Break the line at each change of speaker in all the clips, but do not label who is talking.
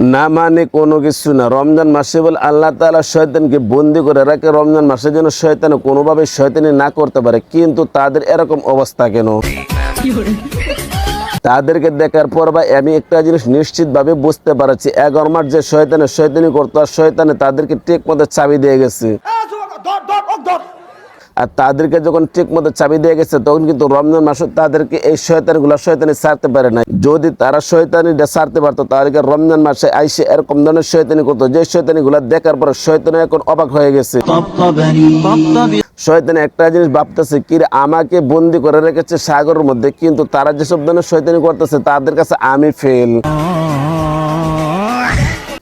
না মানে কোনো কিছু না। রমজান মাসে বলে আল্লাহ তাআলা শয়তানকে বন্দি করে রাখে। রমজান মাসে যেন শয়তান কোনোভাবে শয়তানি না করতে পারে। কিন্তু তাদের এরকম অবস্থা কেন? তাদেরকে দেখার পর বা আমি একটা জিনিস নিশ্চিতভাবে বুঝতে পারছি। এগারো মাস যে শয়তানে শয়তানি করতো আর শয়তানে তাদেরকে ঠিক মতো চাবি দিয়ে গেছে। আর তাদেরকে যখন ঠিক মতো চাবি দিয়ে গেছে, তখন কিন্তু রমজান মাসে তাদেরকে এই শয়তানগুলো শয়তানি ছাড়তে পারে না যদি তারা শয়তানিটা সারতে পারতো, তাহলে রমজান মাসে আইসে এরকম ধরনের শয়তানি করতো? যে শয়তানিগুলো দেখার পর শয়তানি এখন অবাক হয়ে গেছে। শয়তানি একটা জিনিস ভাবতেছে, কি আমাকে বন্দি করে রেখেছে সাগরের মধ্যে, কিন্তু তারা যেসব ধরনের শয়তানি করতেছে, তাদের কাছে আমি ফেল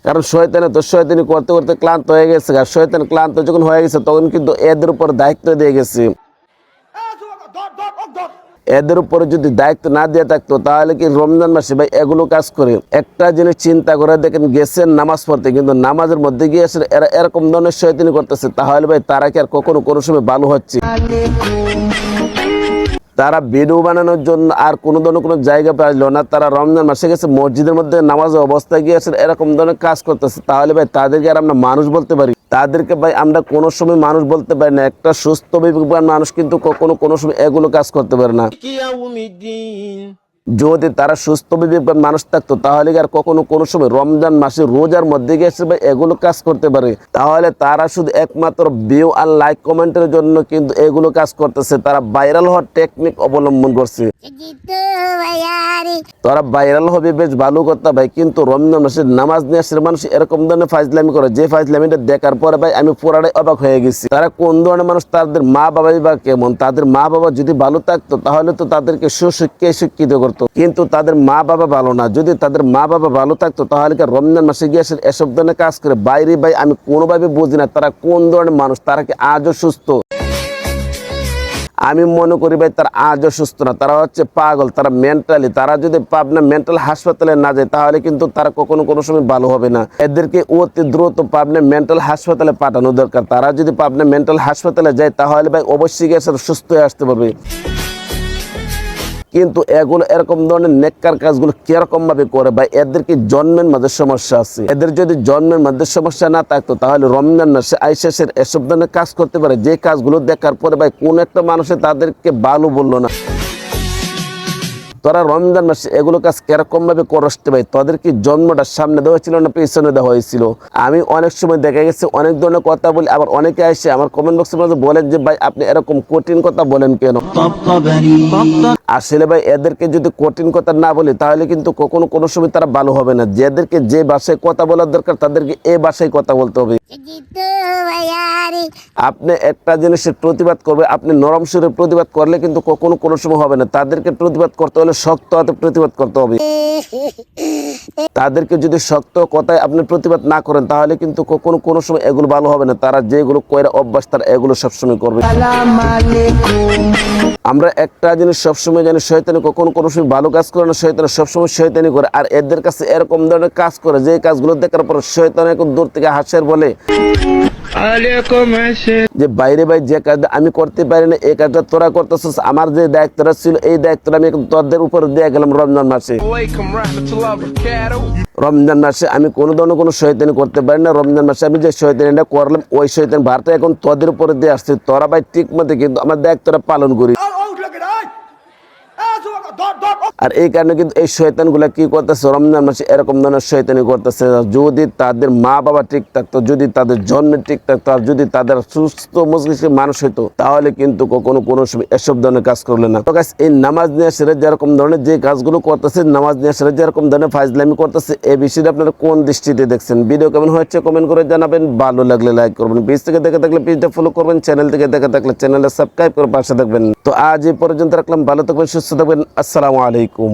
কারণ শয়তানে তো শয়তানি করতে করতে ক্লান্ত হয়ে গেছে। আর শয়তান ক্লান্ত যখন হয়ে গেছে, তখন কিন্তু এদের উপর দায়িত্ব দিয়ে গেছে। এদের উপরে যদি দায়িত্ব না দিয়ে থাকতো, তাহলে কি রমজান মাসে ভাই এগুলো কাজ করে? একটা জিনিস চিন্তা করে দেখেন, গেছেন নামাজ পড়তে, কিন্তু নামাজের মধ্যে গিয়ে এসে এরা এরকম ধরনের শয়তানি করতেছে, তাহলে ভাই তারা কি আর কখনো কোনো সময় ভালো হচ্ছে? তারা ভিডিও বানানোর জন্য আর কোনো ধরনের কোনো জায়গা পাইল না। তারা রমজান মাসে গেছে, মসজিদের মধ্যে নামাজের অবস্থায় গিয়েছে এরকম ধরনের কাজ করতেছে। তাহলে ভাই, তাদেরকে আর আমরা মানুষ বলতে পারি? তাদেরকে ভাই, আমরা কোনো সময় মানুষ বলতে পারি না। একটা সুস্থ বিবেকবান মানুষ কিন্তু কখনো কোনো সময় এগুলো কাজ করতে পারে না। যদি তারা সুস্থ বিবেকবান মানুষ থাকতো, তাহলে আর কখনো কোনো সময় রমজান মাসে রোজার মধ্যে ভাই এগুলো কাজ করতে পারে? তাহলে তারা শুধু একমাত্র ভিউ আর লাইক কমেন্টের জন্য কিন্তু এগুলো কাজ করতেছে। তারা ভাইরাল হওয়ার টেকনিক অবলম্বন করছে। তারা ভাইরাল হবে বেশ ভালো কথা ভাই, কিন্তু রমজান মাসে নামাজ নিয়ে আসলে মানুষ এরকম ধরনের ফাইজলামি করে। যে ফাইজলামিটা দেখার পরে ভাই আমি পুরাটাই অবাক হয়ে গেছি। তারা কোন ধরনের মানুষ? তাদের মা বাবাই বা কেমন? তাদের মা বাবা যদি ভালো থাকতো, তাহলে তো তাদেরকে সুশিক্ষায় শিক্ষিত করতো। কিন্তু তাদের মা বাবা ভালো না। যদি তাদের মা বাবা ভালো থাকতো, তাহলে কি রমজান মাসে গিয়ে এসব ধরনের কাজ করে? বাইরে ভাই, আমি কোনোভাবে বুঝি না তারা কোন ধরনের মানুষ, তারা কি আজও সুস্থ? আমি মনে করি ভাই, তারা আজও সুস্থ না। তারা হচ্ছে পাগল, তারা মেন্টালি তারা যদি পাবনা মেন্টাল হাসপাতালে না যায়, তাহলে কিন্তু তারা কখনো কোনো সময় ভালো হবে না। এদেরকে অতি দ্রুত পাবনা মেন্টাল হাসপাতালে পাঠানো দরকার। তারা যদি পাবনা মেন্টাল হাসপাতালে যায়, তাহলে ভাই অবশ্যই গিয়ে সুস্থ হয়ে আসতে পারবে। কিন্তু এগুলো এরকম ধরনের নেককার কাজগুলো কীরকম ভাবে করে বা এদেরকে জন্মের মাঝে সমস্যা আছে? এদের যদি জন্মের মাঝে সমস্যা না থাকতো, তাহলে রমজান মাসে আইসেসের এসব ধরনের কাজ করতে পারে। যে কাজগুলো দেখার পরে, ভাই, কোন একটা মানুষে তাদেরকে ভালো বলল না। তোরা রমজান মাসে এগুলো কাজ কীরকম ভাবে করতে ভাই? তাদেরকে জন্মটা সামনে দেওয়া হয়েছিল না পেছনে দেওয়া হয়েছিল? আমি অনেক সময় দেখা গেছে, অনেক ধরনের কথা বলি, আবার অনেকে আসে আমার কমেন্ট বক্সের মধ্যে বলেন যে, ভাই, আপনি এরকম কঠিন কথা বলেন কেন? আসলে ভাই, এদেরকে যদি কঠিন কথা না বলি, তাহলে কিন্তু কখনো কোনো সময় তারা ভালো হবে না। যাদেরকে যে ভাষায় কথা বলার দরকার, তাদেরকে এ ভাষায় কথা বলতে হবে। আপনি একটা জিনিসের প্রতিবাদ করবে, আপনি নরম সুরে প্রতিবাদ করলে কিন্তু কখনো কোনো সময় হবে না। তাদেরকে প্রতিবাদ করতে হলে শক্ত হাতে প্রতিবাদ করতে হবে। তাদেরকে যদি শক্ত কথায় আপনি প্রতিবাদ না করেন, তাহলে কিন্তু কখনো কোনো সময় এগুলো ভালো হবে না। তারা যেগুলো কয়রা অভ্যাস, তারা এগুলো সবসময় করবে। আমরা একটা জিনিস সবসময় জানি, শয়তানি কখনো কোনো সময় ভালো কাজ করে না, শয়তানি সবসময় শয়তানি করে। আর এদের কাছে এরকম ধরনের কাজ করে, যে কাজগুলো দেখার পর এখন দূর থেকে হাসের বলে। যে বাইরে বাইরে যে কাজ আমি করতে পারি না এই কাজটা তোরা করতেছিস আমার যে দায়িত্বটা ছিল এই দায়িত্বটা আমি তোদের উপর দিয়ে গেলাম রমজান মাসে. রমজান মাসে আমি কোনো ধরনের কোনো শয়তানি করতে পারি না রমজান মাসে আমি যে শয়তানিটা করলাম ওই শয়তান ভারতে এখন তোদের উপরে দিয়ে আসছে। তোরা ভাই ঠিক মতো কিন্তু আমার দায়িত্বটা পালন করি আর এই কারণে কিন্তু এই শয়তানগুলা কি করতেছে? রমজান মাসে এরকম ধরনের শয়তানি করতেছে যদি তাদের মা বাবা ঠিক থাকতো, যদি তাদের জন্মে ঠিক থাকতো, আর যদি তাদের সুস্থ মস্তিষ্কের মানুষ হইতো, তাহলে কিন্তু কখনো কোনো সময় এসব ধরনের কাজ করলে না। তো এই নামাজ নিয়ে সেরে যেরকম ধরনের যে কাজগুলো করতেছে, নামাজ নিয়ে সেরে যেরকম ধরনের ফাইজলামি করতেছে, এই বিষয়টা আপনারা কোন দৃষ্টিতে দেখছেন? ভিডিও কেমন হয়েছে কমেন্ট করে জানাবেন, ভালো লাগলে লাইক করবেন, পেজ থেকে দেখে থাকলে পেজটা ফলো করবেন চ্যানেল থেকে দেখে থাকলে চ্যানেলটা সাবস্ক্রাইব করে পাশে থাকবেন। তো আজ এই পর্যন্ত রাখলাম, ভালো থাকবেন, সুস্থ থাকবেন আসসালামু আলাইকুম